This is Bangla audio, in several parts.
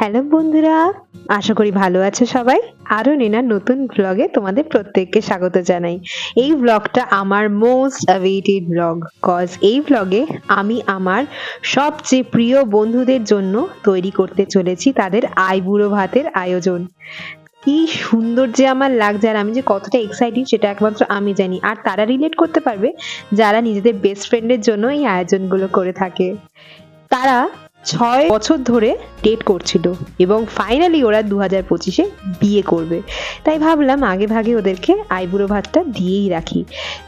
হ্যালো বন্ধুরা, আশা করি ভালো আছে সবাই। আরও নেনার নতুন ব্লগে তোমাদের প্রত্যেককে স্বাগত জানাই। এই ব্লগটা আমার মোস্ট অ্যাওয়েটেড ব্লগ কজ এই ব্লগে আমি আমার সবচেয়ে প্রিয় বন্ধুদের জন্য তৈরি করতে চলেছি তাদের আইবুড়ো ভাতের আয়োজন। কি সুন্দর যে আমার লাগছে আর আমি যে কতটা এক্সাইটেড সেটা একমাত্র আমি জানি। আর তারা রিলেট করতে পারবে যারা নিজেদের বেস্ট ফ্রেন্ডের জন্য এই আয়োজনগুলো করে থাকে। তারা ছয় বছর ধরে ডেট করছিল এবং ফাইনালি ওরা দু হাজার পঁচিশে বিয়ে করবে। তাই ভাবলাম আগে ভাগে ওদেরকে আইবুড়ো ভাতটা দিয়েই রাখি।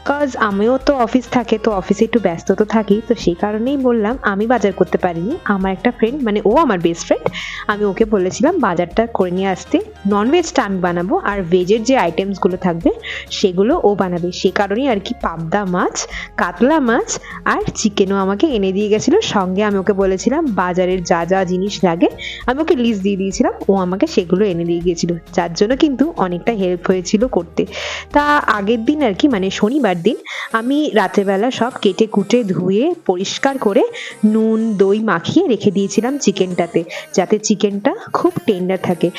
কজ আমিও তো অফিস থাকে, তো অফিসে একটু ব্যস্ত তো থাকি, তো সেই কারণেই বললাম আমি বাজার করতে পারিনি। আমার একটা ফ্রেন্ড মানে ও আমার বেস্ট ফ্রেন্ড আমি ওকে বলেছিলাম বাজারটা করে নিয়ে আসতে। ননভেজটা আমি বানাবো আর ভেজের যে আইটেমসগুলো থাকবে, সেগুলো ও বানাবে। সে কারণেই আর কি পাবদা মাছ, কাতলা মাছ আর চিকেনও আমাকে এনে দিয়ে গেছিল। সঙ্গে আমি ওকে বলেছিলাম বাজারের যা যা জিনিস লাগে, আমি ওকে লিস্ট দিয়ে দিয়েছিলাম, ও আমাকে সেগুলো এনে দিয়ে গিয়েছিল। যার জন্য কিন্তু অনেকটা হেল্প হয়েছিল করতে। তা আগের দিন আর কি মানে শনিবার দিন, আমি রাতেরবেলা সব কেটে কুটে ধুয়ে, পরিষ্কার করে নুন, দই মাখিয়ে রেখে দিয়েছিলাম চিকেনটাতে যাতে চিকেনটা খুব টেন্ডার থাকে।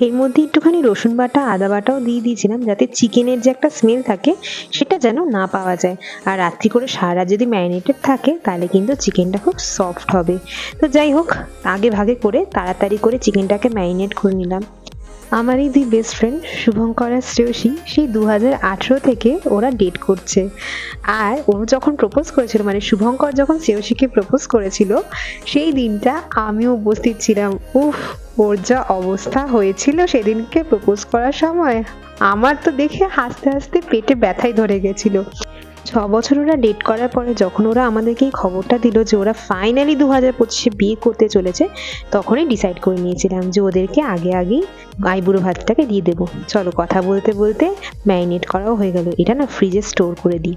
এর মধ্যে একটুখানি রসুন বাটা, আদা বাটাও দিয়ে দিয়েছিলাম যাতে চিকেনের যে একটা স্মেল থাকে সেটা যেন না পাওয়া যায়। আর রাত্রি করে সারা যদি ম্যারিনেটেড থাকে তাহলে কিন্তু চিকেনটা খুব সফট হবে। তো যাই হোক, আগে ভাগে করে তাড়াতাড়ি করে চিকেনটাকে ম্যারিনেট করে নিলাম। আমার এই দুই বেস্ট ফ্রেন্ড শুভঙ্কর আর শ্রেয়সী, সেই দু হাজার আঠেরো থেকে ওরা ডেট করছে। আর ও যখন প্রপোজ করেছিল মানে শুভঙ্কর যখন শ্রেয়সীকে প্রপোজ করেছিল, সেই দিনটা আমিও উপস্থিত ছিলাম। উফ, ওর যা অবস্থা হয়েছিল সেদিনকে প্রপোজ করার সময়, আমার তো দেখে হাসতে হাসতে পেটে ব্যথাই ধরে গেছিল। ছ বছর ওরা ডেট করার পরে যখন ওরা আমাদেরকে খবরটা দিল যে ওরা ফাইনালি দু হাজার পঁচিশে বিয়ে করতে চলেছে, তখনই ডিসাইড করে নিয়েছিলাম যে ওদেরকে আগে আগেই আইবুড়ো ভাতটাকে দিয়ে দেবো। চলো কথা বলতে বলতে ম্যারিনেট করাও হয়ে গেল। এটা না ফ্রিজে স্টোর করে দিই।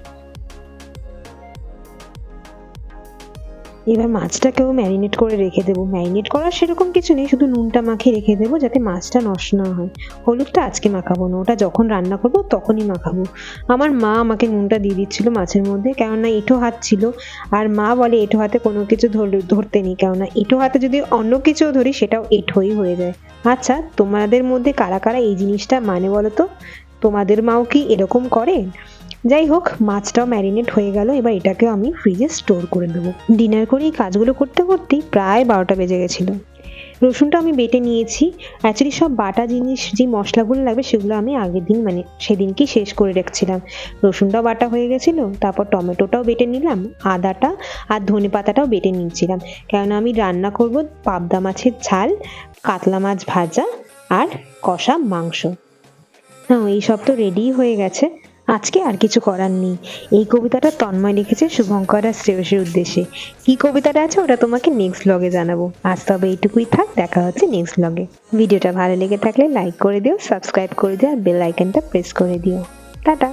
এবার মাছটাকেও ম্যারিনেট করে রেখে দেবো। ম্যারিনেট করার সেরকম কিছু নেই, শুধু নুনটা মাখিয়ে রেখে দেবো যাতে মাছটা নষ্ট না হয়। হলুদটা আজকে মাখাবো না, ওটা যখন রান্না করব তখনই মাখাবো। আমার মা আমাকে নুনটা দিয়ে দিচ্ছিল মাছের মধ্যে, কেননা এঁটো হাত ছিল। আর মা বলে এঁটো হাতে কোনো কিছু ধর- ধরতে নেই, কেননা এঁটো হাতে যদি অন্য কিছু ধরি সেটাও এঁটোই হয়ে যায়। আচ্ছা তোমাদের মধ্যে কারা কারা এই জিনিসটা মানে বলো তো তোমাদের মাও কি এরকম করে? যাই হোক, মাছটাও ম্যারিনেট হয়ে গেল, এবার এটাকে আমি ফ্রিজে স্টোর করে দেবো। ডিনার করে এই কাজগুলো করতে করতেই প্রায় বারোটা বেজে গেছিল। রসুনটা আমি বেটে নিয়েছি। অ্যাকচুয়ালি সব বাটা জিনিস, যে মশলাগুলো লাগবে সেগুলো আমি আগের দিন মানে সেদিনকেই শেষ করে রেখেছিলাম। রসুনটাও বাটা হয়ে গেছিল, তারপর টমেটোটাও বেটে নিলাম, আদাটা আর ধনে পাতাটাও বেটে নিয়েছিলাম। কেননা আমি রান্না করব পাবদা মাছের ঝাল, কাতলা মাছ ভাজা আর কষা মাংস। হ্যাঁ এই সব তো রেডি হয়ে গেছে। আজকে আর কিছু করার নেই। এই কবিতাটা তন্ময় লিখেছে শুভঙ্কর আর শ্রেয়সের উদ্দেশ্যে। কি কবিতাটা আছে ওটা তোমাকে নেক্সট ব্লগে জানাব। আজ তবে এইটুকুই থাক, দেখা হচ্ছে নেক্সট ব্লগে ভিডিওটা ভালো লেগে থাকলে লাইক করে দিও সাবস্ক্রাইব করে দিও আর বেল আইকনটা প্রেস করে দিও। টাটা!